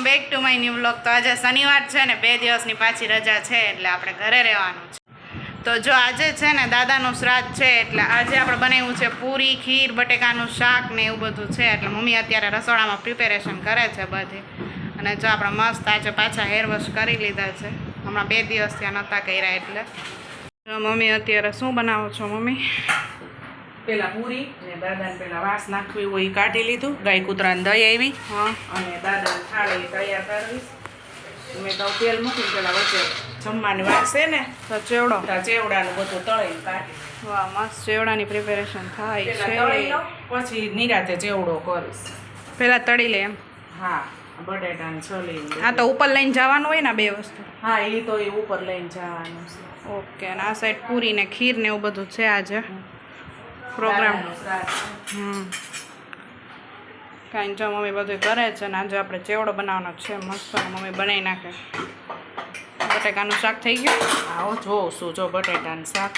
Welcome back to my new blog તો આજે શનિવાર છે ને, બે દિવસની પાછી રજા છે, એટલે આપણે ઘરે રહેવાનું છે. તો જો આજે છે ને, દાદાનું શ્રાદ્ધ છે, એટલે આજે આપણે બનાવ્યું છે પૂરી, ખીર, બટેકાનું શાક ને એવું બધું છે. એટલે મમ્મી અત્યારે રસોડામાં પ્રિપેરેશન કરે છે બધી. અને જો આપણે મસ્ત આજે પાછા હેરવોશ કરી લીધા છે. હમણાં બે દિવસ ત્યાં નહોતા કર્યા, એટલે. મમ્મી અત્યારે શું બનાવો છો, મમ્મી? પેલા પૂરી અને દાદાને પેલા વાસ નાખવી હોય એ કાઢી લીધું. ગાય કૂતરાને દઈ આવી. હા. અને દાદાને થાળી તૈયાર કરવી. મેં તો તેલ મૂકીને પેલા વચ્ચે જમવાની વાત છે ને તો ચેવડો? ચેવડાનું બધું તળી કાઢી. વાહ મસ્ત ચેવડાની પ્રિપેરેશન થાય છે. પછી નિરાતે ચેવડો કરીશ. પેલા તળી લે એમ? હા બટેટાને છોલી હા તો ઉપર લઈને જવાનું હોય ને બે વસ્તુ? હા એ તો એ ઉપર લઈને જવાનું છે. ઓકે અને આ સાઈડ પૂરી ને ખીર ને એવું બધું છે આજે. પ્રોગ્રામ દાદાનું શ્રાદ્ધ છે. હમ. કાંઈ જો મમ્મી બધું કરે છે ને આજે આપણે ચેવડો બનાવવાનો છે મસ્ત મમ્મી બનાવી નાખે. બટેકાનું શાક થઈ ગયું? આવો જોઉં શું જો બટેટાનું શાક.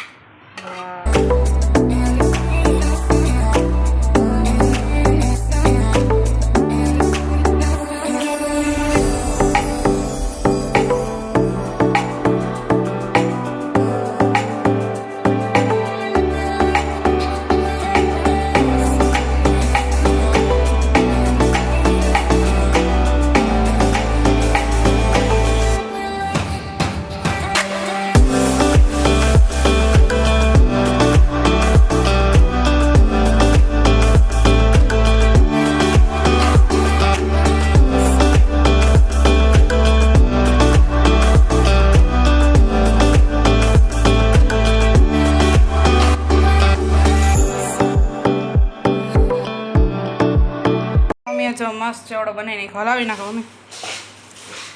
મસ્ત નાખો હલાવી નાખો અમે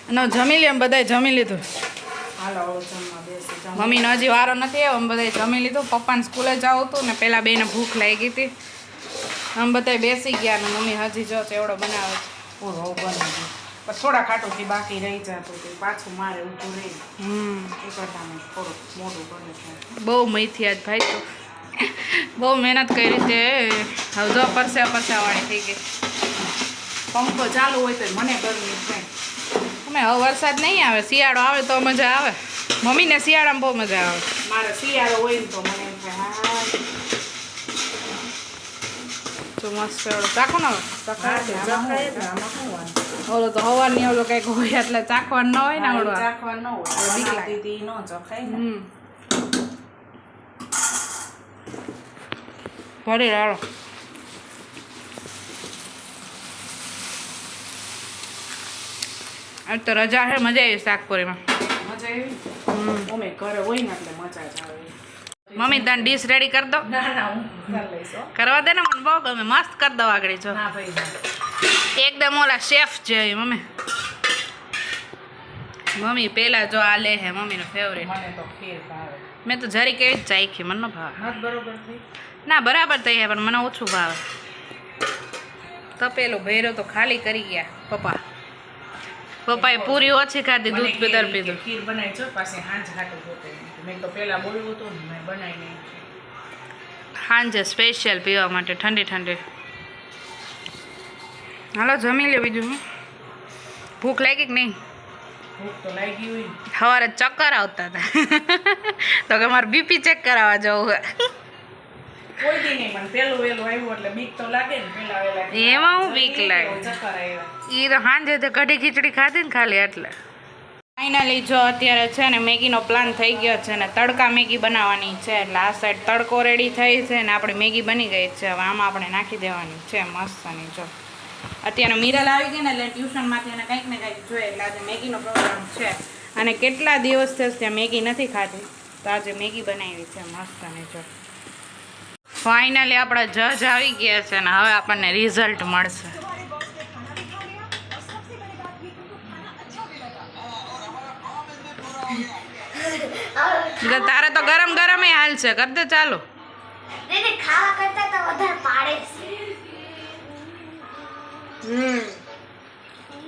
અને જમી લે એમ બધાએ જમી લીધું. હાલો. મમ્મીનો હજી વારો નથી આવ્યો અમે બધાએ જમી લીધું. પપ્પાને સ્કૂલે જવું હતું ને પહેલાં બેને ભૂખ લાગી હતી. અમે બધાએ બેસી ગયા ને મમ્મી હજી જો ચેવડો બનાવે પૂરો બની ગયો. થોડા ખાટોથી બાકી રહી જતું હતું. પાછું મારે ઊભું રહી. હમ. એ કરતાં થોડુંક મોટું કરે બહુ મહીથી આજ ભાઈ તો. બહુ મહેનત કરી છે. હવે જો પરસ્યા પરસ્યાવાળી થઈ ગઈ. પંખો ચાલુ હોય તો મને ગરમી છે અમે હવે વરસાદ નહીં આવે શિયાળો આવે તો મજા આવે. મમ્મીને શિયાળામાં બહુ મજા આવે. મારે શિયાળો હોય ને તો મને થાય હા. તો મસ્ત ચેવડો ચાખો ને? ઓલો તો હવાની ઓલો કંઈક હોય એટલે ચાખવાનું ન હોય ને હા, એ ઓલો ચાખવા ન હોય. બીક લાગે. ન ચખાય હમ. ભરી રાડો આજ તો રજા છે મજા આવી શાકપુરીમાં. મજા આવી? અમે ઘરે હોય ને એટલે મજા જ આવે. મમ્મી તને ડીશ રેડી કરી દો ના ના. કરવા દે ને મને બહુ ગમે મસ્ત કરી દો આગળ જો. ના ના. એકદમ ઓલા શેફ છે મમ્મી. મમ્મી પેલા જો આ લે હે મમ્મીનો ફેવરેટ તો ખીર ભાવે. મેં તો જરી કેવી ચાખી મને ન ભાવે. બરોબર ના બરાબર થઈ પણ મને ઓછું ભાવે. તપેલું ભૈરો તો ખાલી કરી ગયા પપ્પા. પપ્પાએ પૂરી ઓછી ખાધી દૂધ પીધર પીધું. ખીર બનાવી છો પાસે હાંજ હાટું જોતે મેં તો પહેલાં બોલ્યું હતું ને મેં બનાવી હાંજે સ્પેશિયલ પીવા માટે ઠંડી ઠંડી. હાલો જમી લે બીજું હું. ભૂખ લાગી કે નહીં? ભૂખ તો લાગી હોય સવારે ચક્કર આવતા હતા. તો કે મારે બીપી ચેક કરાવવા જવું કોઈ દી નહીં પણ પેલું વેલું આવ્યું એટલે બીક તો લાગે ને પેલા વેલા એમાં હું બીક લાગે? ચક્કર આવ્યા એ તો સાંજે તો કઢી ખીચડી ખાધી ને ખાલી એટલે ફાઇનલી જો અત્યારે છે ને મેગીનો પ્લાન થઈ ગયો છે ને તડકા મેગી બનાવવાની છે એટલે આ સાઈડ તડકો રેડી થઈ છે ને આપણી મેગી બની ગઈ છે. હવે આમાં આપણે નાખી દેવાની છે મસ્તની જો. અત્યારે મિરલ આવી ગઈ ને એટલે ટ્યુશનમાંથી એને કંઈક ને કંઈક જોઈએ એટલે આજે મેગીનો પ્રોગ્રામ છે. અને કેટલા દિવસ થશે ત્યાં મેગી નથી ખાધી? તો આજે મેગી બનાવી છે મસ્તની જો. ફાઇનલી આપણા જજ આવી ગયા છે ને હવે આપણને રિઝલ્ટ મળશે. તારે તો ગરમ ગરમ હાલ છે. કર દે ચાલુ. એને ખાવા કરતા તો વધારે પાડે છે.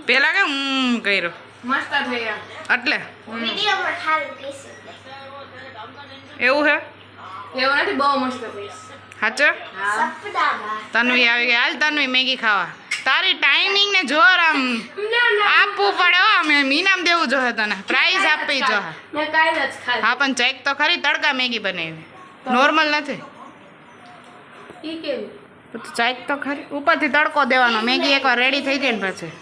પેલા કે હું કર્યો? મસ્ત એટલે? એવું હે? એવું નથી બહુ મસ્ત પીસ સપડામાં તન્વી આવી ગઈ. હાલ તન્વી મેગી ખાવા. તારી ટાઈમિંગ ને જોર આમ આપવું પડે હો. અમે મીનામ દેવું જોઈએ તને. પ્રાઇઝ આપવી જોઈએ જ હા પણ ચેક તો ખરી. તડકા મેગી બનાવી. નોર્મલ નથી. ઈ કેવી? તો ચેક તો ખરી. ઉપરથી તડકો દેવાનો. મેગી એકવાર રેડી થઈ જાય ને પછી.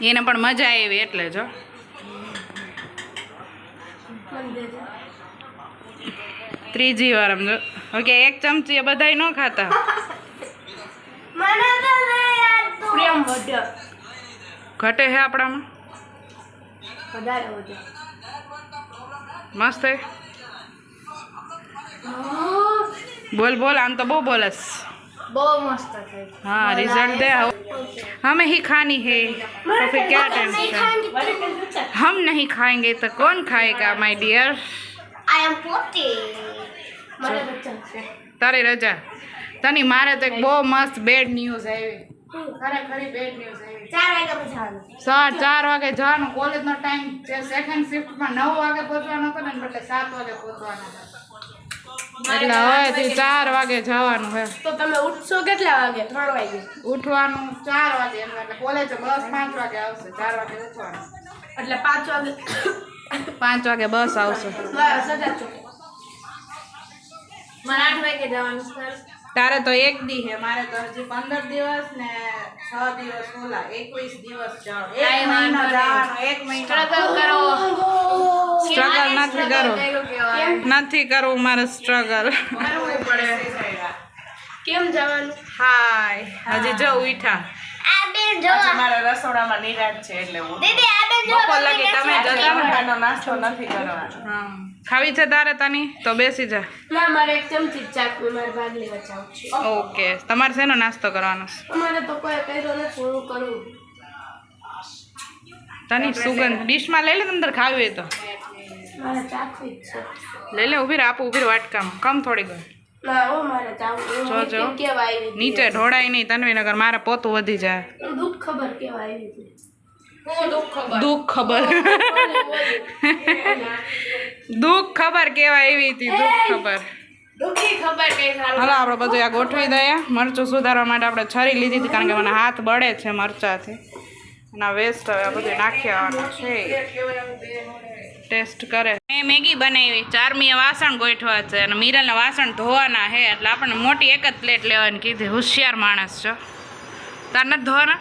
એને પણ મજા આવી એટલે જો. ત્રીજી વાર આમ જો ઓકે એક ચમચી એ બધાય ન ખાતા. ઘટે છે આપણામાં? મસ્ત બોલ બોલ આમ તો બહુ બોલસ. બહુ મસ્ત થઈ हाँ रिजल्ट दे आओ हमें ही खानी है तो फिर क्या टेंशन हम नहीं खाएंगे तो कौन खाएगा माय डियर આઈ એમ પોતી મને બચ્ચા છે તારી રજા તની મારે તો એક બહુ મસ્ત બેડ ન્યૂઝ આવી ખરેખરી બેડ ન્યૂઝ આવી ચાર વાગે જવાનું સવાર ચાર વાગે જવાનું કોલેજનો ટાઈમ છે સેકન્ડ શિફ્ટમાં નવ વાગે પહોંચવાનો હતો ને એટલે સાત વાગે પહોંચવાનો હતો એટલે હવેથી ચાર વાગે જવાનું હે. તો તમે ઉઠશો કેટલા વાગે? ત્રણ વાગે. ઉઠવાનું ચાર વાગે એમ એટલે કોલેજ બસ પાંચ વાગે આવશે ચાર વાગે ઉઠવાનું. એટલે પાંચ વાગે. પાંચ વાગે બસ આવશે. મારા આઠ વાગે જવાનું છે. તારે તો એક દી હે મારે તો હજી પંદર દિવસ ને છ દિવસ ઓલા એકવીસ દિવસ જવાનું. એક મહિનો જવાનું એક મહિનો. કરો. સ્ટ્રગલ નથી કરવું. નથી કરવું મારે સ્ટ્રગલ. પડે. કેમ જવાનું? હાય. હજી જો ઉઠા. મારા રસોડામાં નિરાશ છે એટલે હું દીદી આ બેન જો બપોર લગી તમે જતા ને નાસ્તો નથી કરવાનો. હા. ખાવી છે તારે તની? તો બેસી જા. ના મારે એક ચમચી જ મારે ભાગ લેવા જાઉં છું. ઓકે. તમારે શેનો નાસ્તો કરવાનો? છે અમારે તો કોઈ કર્યો નથી. હું કરું? તની સુગંધ. ડીશમાં લઈ લે અંદર ખાવી હોય તો. લઈ લે ઊભી આપું ઊભી વાટકામાં. કમ થોડી ગઈ. નીચે ઢોળાય નહીં તન્વીનગર મારે પોતું વધી જાય. દુઃખ ખબર કેવા આવી દુઃખ ખબર? દુઃખ ખબર. કેવા એવી હતી દુઃખ ખબર. દુઃખી ખબર કઈ સારું હાલો આપણે બધું આ ગોઠવી દઈએ. મરચું સુધારવા માટે આપણે છરી લીધી હતી કારણ કે મને હાથ બળે છે મરચાથી. અને આ વેસ્ટ હવે આ બધું નાખી આવવાનું છે. ટેસ્ટ કરે. મેં મેગી બનાવી ચારમીએ વાસણ ગોઠવા છે અને મીરલના વાસણ ધોવાના છે એટલે આપણને મોટી એક જ પ્લેટ લેવાની કીધી હોશિયાર માણસ છો. તારે નથી ધોવાના?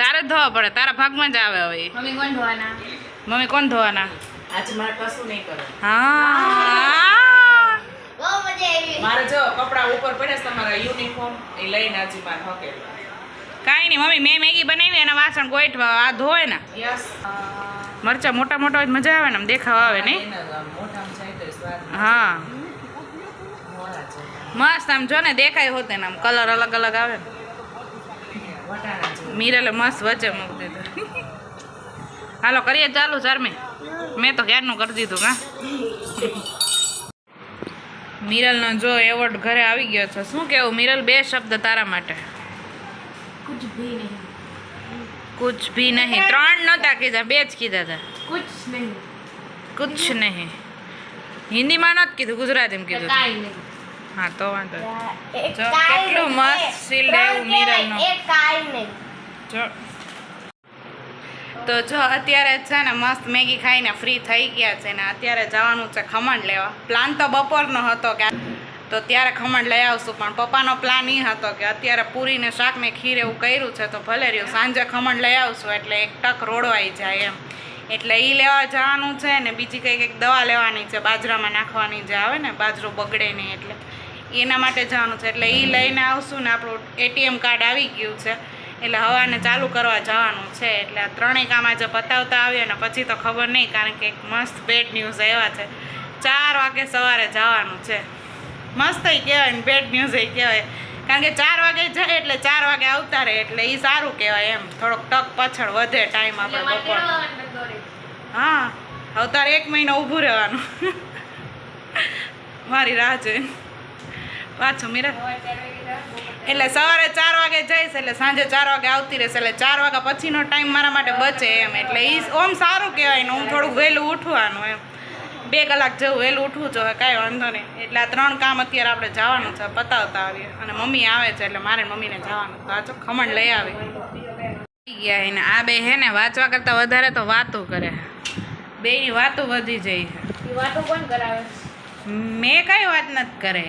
તારે જ ધોવા પડે તારા ભાગમાં જ આવે હવે મમ્મી કોણ ધોવાના? મમ્મી કોણ ધોવાના? આજે મારે કશું નહીં કરે. હા. મારે જો કપડા ઉપર પડે તમારા યુનિફોર્મ એ લઈને આજે મારે હકેલું. કાંઈ નહીં મમ્મી મેં મેગી બનાવી એના વાસણ ગોઠવા આ ધોવે ને. યસ. મરચા મોટા મોટા હોય મજા આવે ને, આમ દેખાવ આવે નહીં? હા. મસ્ત, આમ જો ને, દેખાય હોતે ને આમ કલર અલગ અલગ આવે ને. મસ્ત વચ્ચે મૂકી દીધું. હાલો, કરીએ ચાલુ, ચારમી. મેં તો ક્યારનું કરી દીધું, હા. મિરલનો જો એવોર્ડ ઘરે આવી ગયો છે. શું કેવું, મિરલ, બે શબ્દ તારા માટે? કુછ ભી નહીં. કુછ ભી નહીં ત્રણ નહોતા કીધા બે જ કીધા હતા કુછ નહીં કુછ નહીં હિન્દીમાં નહોતું કીધું ગુજરાતીમાં કીધું હતું. કાંઈ નહીં હા તો વાંધો જો, કેટલું મસ્ત સીલ એવું મિરરનું. જો તો જો અત્યારે છે ને મસ્ત મેગી ખાઈને ફ્રી થઈ ગયા છે ને અત્યારે જવાનું છે ખમણ લેવા. પ્લાન તો બપોરનો હતો કે તો ત્યારે ખમણ લઈ આવશું. પણ પપ્પાનો પ્લાન એ હતો કે અત્યારે પૂરીને શાક ને ખીર એવું કર્યું છે, તો ભલે રહ્યું. સાંજે ખમણ લઈ આવશું એટલે એક ટક રોડવાઈ જાય એમ. એટલે એ લેવા જવાનું છે ને બીજી કંઈક એક દવા લેવાની છે, બાજરામાં નાખવાની જે આવે ને, બાજરો બગડે નહીં એટલે. એના માટે જવાનું છે. એટલે એ લઈને આવશું ને આપણું એટીએમ કાર્ડ આવી ગયું છે. એટલે હવાને ચાલુ કરવા જવાનું છે. એટલે આ ત્રણેય કામ આજે પતાવતા આવ્યો ને પછી તો ખબર નહીં, કારણ કે એક મસ્ત બેડ ન્યૂઝ આવ્યા છે. ચાર વાગે સવારે જવાનું છે. મસ્ત કહેવાય ને બેડ ન્યૂઝ એ કહેવાય. કારણ કે ચાર વાગે જાય એટલે ચાર વાગે આવતા રહે એટલે એ સારું કહેવાય એમ. થોડોક ટક પાછળ વધે ટાઈમ આપણે બપોર. હા અવતારે એક મહિનો ઊભું રહેવાનું. મારી રાહ જોઈને. પાછો મીરા. એટલે સવારે ચાર વાગે જઈશ એટલે સાંજે ચાર વાગે આવતી રહેશે એટલે ચાર વાગ્યા પછીનો ટાઈમ મારા માટે બચે એમ. એટલે એ ઓમ સારું કહેવાય ને હું થોડુંક વહેલું ઉઠવાનું એમ. બે કલાક જેવું વહેલું ઉઠવું જોઈએ કાંઈ વાંધો નહીં. એટલે આ ત્રણ કામ અત્યારે આપણે જવાનું છે પતાવતા આવીએ. અને મમ્મી આવે છે એટલે મારે મમ્મીને જવાનું. તો આ જો ખમણ લઈ આવી. ગયા એને. આ બે હે ને વાંચવા કરતાં વધારે તો વાતો કરે. બેની વાતો વધી જાય છે. વાતો કોણ કરાવે? મેં કઈ વાત નથી કરે.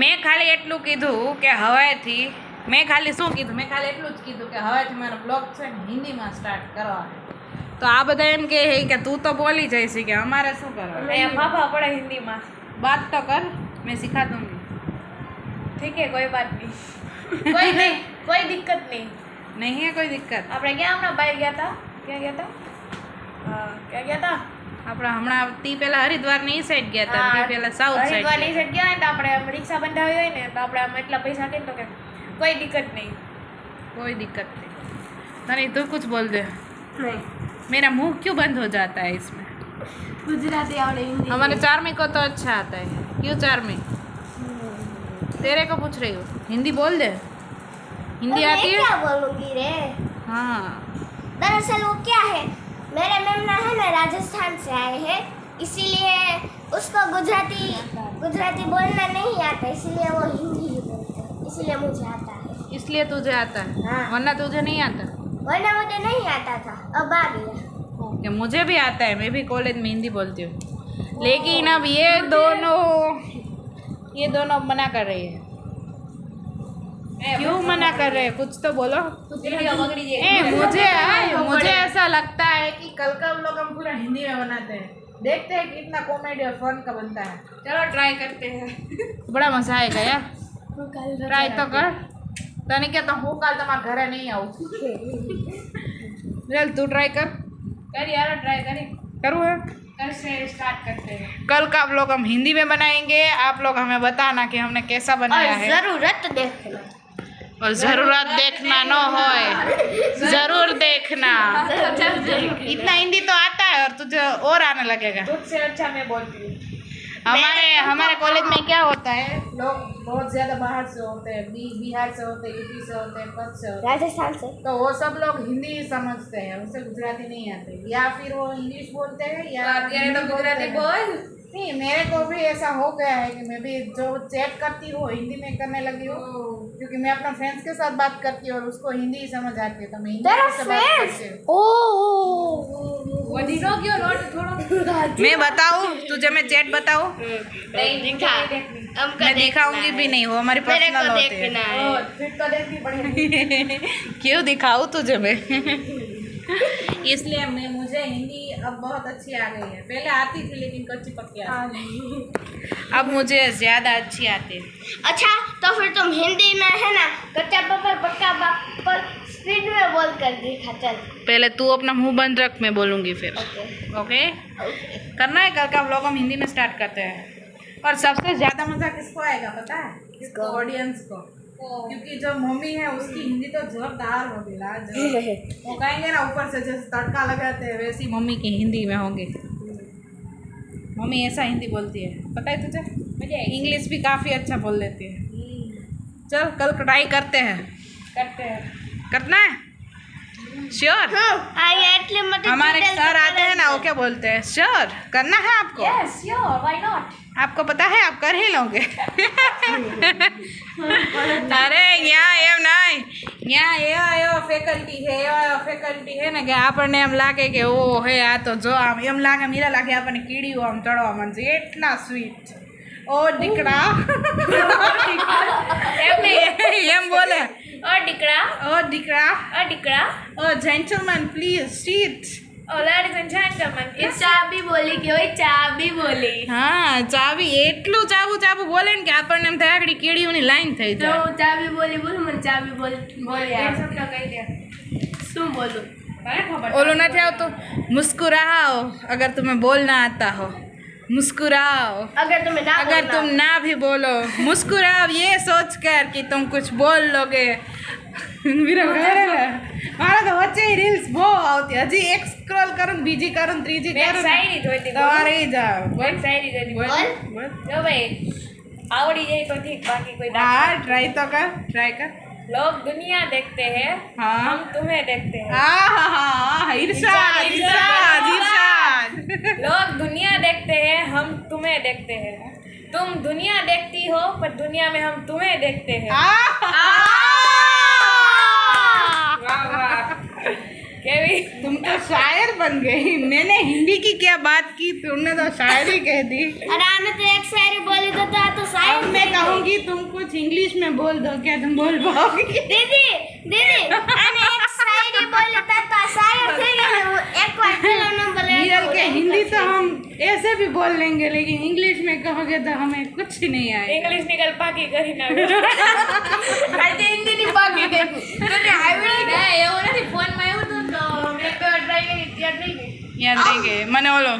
મેં ખાલી એટલું કીધું કે હવેથી મેં ખાલી શું કીધું? મેં ખાલી એટલું જ કીધું કે હવેથી મારો બ્લોગ છે ને હિન્દીમાં સ્ટાર્ટ કરવા તો આ બધા એમ કે કે તું તો બોલી જાય છે કે અમારે શું કરવાનું? અહીંયા ફાફા પડે હિન્દીમાં. વાત તો કર મેં સિખા દઉં ઠીક હે કોઈ વાત નહીં. કોઈ નહીં કોઈ દિક્કત નહીં. નહીં હે કોઈ દિક્કત? આપણે ક્યાં હમણાં બહાર ગયા હતા ક્યાં ગયા હતા ક્યાં ગયા હતા આપણે હમણાં તી પહેલા હરિદ્વારની એ સાઈડ ગયા હતા તી પહેલા સાઉથ સાઈડ હરિદ્વારની સાઈડ ગયા હોય તો આપણે રિક્ષા બંધાવી હોય ને તો આપણે આમ એટલા પૈસા કે તો કે કોઈ દિક્કત નહીં. કોઈ દિક્કત નહીં. તને તું કુછ બોલ દે. નહીં. मेरा मुँह क्यों बंद हो जाता है इसमें? गुजराती और हिंदी हमारे चार में को तो अच्छा आता है। क्यों चार में तेरे को पूछ रही हो। हिंदी बोल दे। हिंदी तो आती है? क्या बोलूँगी रे? हाँ। दरअसल वो क्या है? मेरे मेमना है ना राजस्थान से आए हैं। इसीलिए उसको गुजराती गुजराती बोलना नहीं आता। इसीलिए वो हिंदी ही बोलते हैं। इसीलिए मुझे आता है। इसलिए तुझे आता है? हाँ। वरना तुझे नहीं आता? वरना मुझे नहीं आता था। अब आ गया ओके मुझे भी आता है मैं भी कॉलेज में हिंदी बोलती हूँ। लेकिन अब ये दोनों ये दोनों मना कर रही है। क्यों मना कर रहे हैं? कुछ तो बोलो। ए, मुझे मुझे ऐसा लगता है कि कल का हम लोग हम पूरा हिंदी में बनाते हैं। देखते हैं कितना कॉमेडी और फन का बनता है। चलो ट्राई करते हैं। बड़ा मज़ा आएगा यार। ट्राई तो कर। તને કે તો હું કાલ તમારા ઘરે નહીં આવું ચાલ તું ટ્રાય કર કરી યાર ટ્રાય કરી करूँ है करसे स्टार्ट करते हैं कल का व्लॉग हम हिंदी में बनाएंगे आप लोग हमें बताना कि हमने कैसा बनाया और है जरूरत देखना और जरूरत देखना न हो जरूर देखना इतना हिंदी तो आता है और तुझे और आने लगेगा तुझसे अच्छा मैं बोलती हूँ हमारे हमारे कॉलेज में क्या होता है? लोग बहुत ज़्यादा बाहर से होते हैं बिहार से होते हैं यूपी से होते हैं पद से होते हैं। राजस्थान से। तो वो सब लोग हिंदी समझते हैं उनसे गुजराती नहीं आते। या फिर वो इंग्लिश बोलते हैं या तो, तो गुजराती बोल नहीं मेरे को भी ऐसा हो गया है कि मैं भी जो चैट करती हूँ हिंदी में करने लगी हूँ क्योंकि मैं अपना फ्रेंड्स के साथ बात करती हूँ और उसको हिंदी ही समझ आती है तो मैं हिंदी में बात करती हूँ। मैं बताऊँ? तुझे मैं चैट बताऊँ? मैं दिखाऊँगी भी नहीं वो हमारी पर्सनल होती है। तो क्यों दिखाऊँ तुझे मैं? इसलिए मैं मुझे हिंदी अब बहुत अच्छी आ गई है। पहले आती थी लेकिन कच्ची पक्की आती अब मुझे ज़्यादा अच्छी आती। है अच्छा तो फिर तुम हिंदी में है ना कच्चा पक्का पक्का पर स्पीड में बोल कर दिखा चल। पहले तू अपना मुँह बंद रख मैं बोलूँगी फिर। ओके। ओके? करना है कल का व्लॉग हम हिंदी में स्टार्ट करते हैं। और सबसे ज़्यादा मज़ा किसको आएगा पता है? किसको? ऑडियंस को। क्योंकि जो मम्मी है उसकी हिंदी तो जोरदार होगी लाजवाब वो कहेंगे ना ऊपर से जैसे तड़का लगाते हैं वैसी मम्मी की हिंदी में होंगी। मम्मी ऐसा हिंदी बोलती है। पता है तुझे? आएगी इंग्लिश भी काफ़ी अच्छा बोल लेती है। चल कल ट्राई करते हैं। करते हैं। करना है? श्योर हाँ हमारे सर आते हैं ना वो क्या बोलते हैं? श्योर करना है आपको? यस योर व्हाई नॉट आपको पता है आप कर ही लोगे અરે ત્યાં એમ નહીં ત્યાં એવા એવા ફેકલ્ટી છે એવા એવા ફેકલ્ટી છે ને કે આપણને એમ લાગે કે ઓ હે આ તો જો આમ એમ લાગે મીરા લાગે આપણને કીડીઓ આમ ચડવા માંડશે એટલા સ્વીટ ઓ દીકરા એમ નહીં એમ બોલે ઓ દીકરા ઓ દીકરા ઓ દીકરા ઓ gentleman please seat O ladies and gentleman એ ચાબી બોલી કે ઓય ચાબી બોલી હા ચાવી એટલું ચાબુ ચાબુ બોલે ને કે આપણને એમ થાય આગળ કીડીઓની લાઈન થઈ તો જાય હું ચાબી બોલી બોલું મને ચાબી બોલ બોલ યાર શબ્દ કહી દે શું બોલું મને ખબર ઓલું નથી આવતું મુસ્કુરાઓ અગર तुम्हें बोलना आता हो मुस्कुराओ अगर तुम्हें ना अगर बोलना तुम ना भी बोलो मुस्कुराओ ये सोच कर कि तुम कुछ बोल लोगे मेरा घर है મારા તો વચ્ચે રીલ્સ બહુ આવતી હજી એક સ્ક્રોલ કરું ને બીજી કરું ને ત્રીજી મેં કરું ને શાયરી જોઈતી તમારે ઈ જ આવે. બોલ શાયરી જોઈતી બોલ बोल બોલ. જો ભાઈ આવડી જાય તો ઠીક બાકી કોઈ ના હા ટ્રાય તો કર ટ્રાય કર लोग दुनिया देखते हैं हाँ हम तुम्हें देखते हैं હા હા હા ઈર્ષાદ ઈર્ષાદ ઈર્ષાદ लोग दुनिया देखते हैं हम तुम्हें देखते हैं तुम दुनिया देखती हो पर दुनिया में हम तुम्हें देखते हैं बन गई मैंने हिंदी की क्या बात की तुमने तो शायरी कह दी अरे आने तो एक शायरी बोली तो तो, तो शायर अब मैं कहूँगी तुम कुछ इंग्लिश में बोल दो क्या तुम बोल पाओगी दीदी दीदी आने एक शायरी बोली तो तो शायर थे कि नहीं? वो एक बार किलो न बोले नीरल के हिंदी तो हम ऐसे भी बोल लेंगे लेकिन इंग्लिश में कहोगे तो हमें कुछ ही नहीं आएगा इंग्लिश निकल पाकी કરી નાખ્યો આજે હિન્દીની પાકી ગઈ તને આવડી ના એવું નથી ફોનમાં એવું याद रहेंगे मैंने बोलो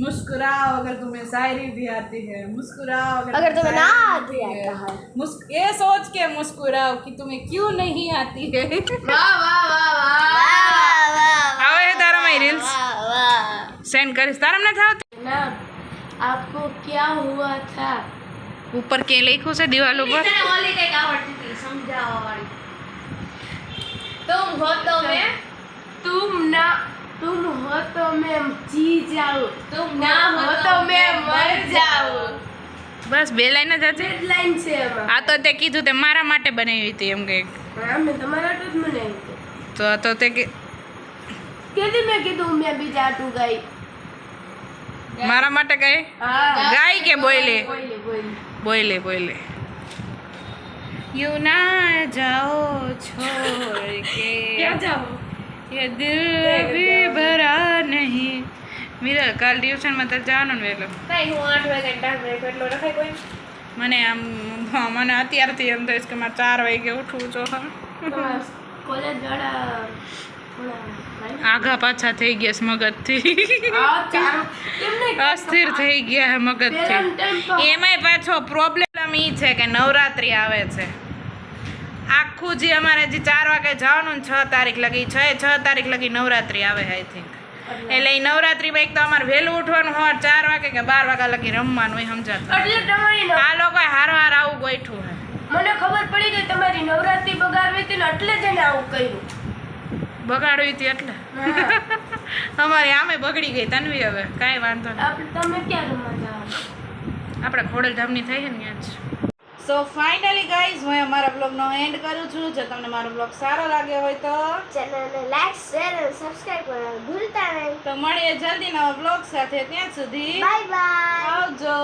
मुस्कुराओ अगर तुम्हें शायरी भी आती है मुस्कुराओ अगर, अगर तुम्हें ना आती है मुस्क ये सोच के मुस्कुराओ कि तुम्हें क्यों नहीं आती है। वाह वाह वाह वाह आओ है तारा रील्स सेंड कर इस तारा ना था। ना आपको क्या हुआ था? ऊपर के लिखो से दीवारों पर। समझाओ तुम हो तो मैं। तुम ना तुम हो तो मैं जी जाऊं तुम ना हो तो मैं मर जाऊं બસ બે લાઈન જ હતી ડેડલાઈન છે એમાં આ તો તે કીધું તે મારા માટે બનાવી હતી એમ કંઈક હા મેં તમારા તો જ મને તો આ તો તે કે કેદી મેં કીધું મેં બીજા ટુ ગઈ મારા માટે કઈ હા ગાય કે બોલે બોલે બોલે બોલે બોલે યુ ના જાઓ છોડ કે ક્યાં જાઓ ये દિલ અભી ભરા નહીં મિરર કાલ ટ્યુશનમાં તારે જવાનું ને વહેલો ભાઈ હું આઠ વાગે ટાઈમ એટલો રખાય કોઈ મને આમ મને અત્યારથી એમ થાય કે મારે ચાર વાગે ઉઠવું છો કોલેજ વાળા આઘા પાછા થઈ ગયા છે મગજથી અસ્થિર થઈ ગયા છે મગજથી એમાંય પાછો પ્રોબ્લેમ એ છે કે નવરાત્રિ આવે છે આખું જે અમારે જે ચાર વાગે જવાનું ને છ તારીખ લગી છ છ તારીખ લગી નવરાત્રિ આવે આઈ થિંક એટલે એ નવરાત્રિમાં એક તો અમારે વહેલું ઉઠવાનું હોય ચાર વાગે કે બાર વાગ્યા લગી રમવાનું હોય સમજાતું આ લોકો હાર હાર આવું ગોઠવું મને ખબર પડી ગઈ તમારી નવરાત્રી બગાડવી હતી ને એટલે જ એને આવું કર્યું. બગાડવી હતી એટલે? અમારી આમે બગડી ગઈ તનવી હવે કાંઈ વાંધો નહીં. તમે ક્યાં રમવા જાઓ આપણે ખોડલધામની થઈ છે ને ત્યાં જ. સો ફાઇનલી ગાઈઝ હું અમારા બ્લોગનો એન્ડ કરું છું. જો તમને મારો બ્લોગ સારો લાગ્યો હોય તો ચેનલને લાઈક શેર અને સબસ્ક્રાઇબ કરવાનું ભૂલતા નહીં. તો મળીએ જલ્દી નવા બ્લોગ સાથે. ત્યાં સુધી બાય બાય આવજો.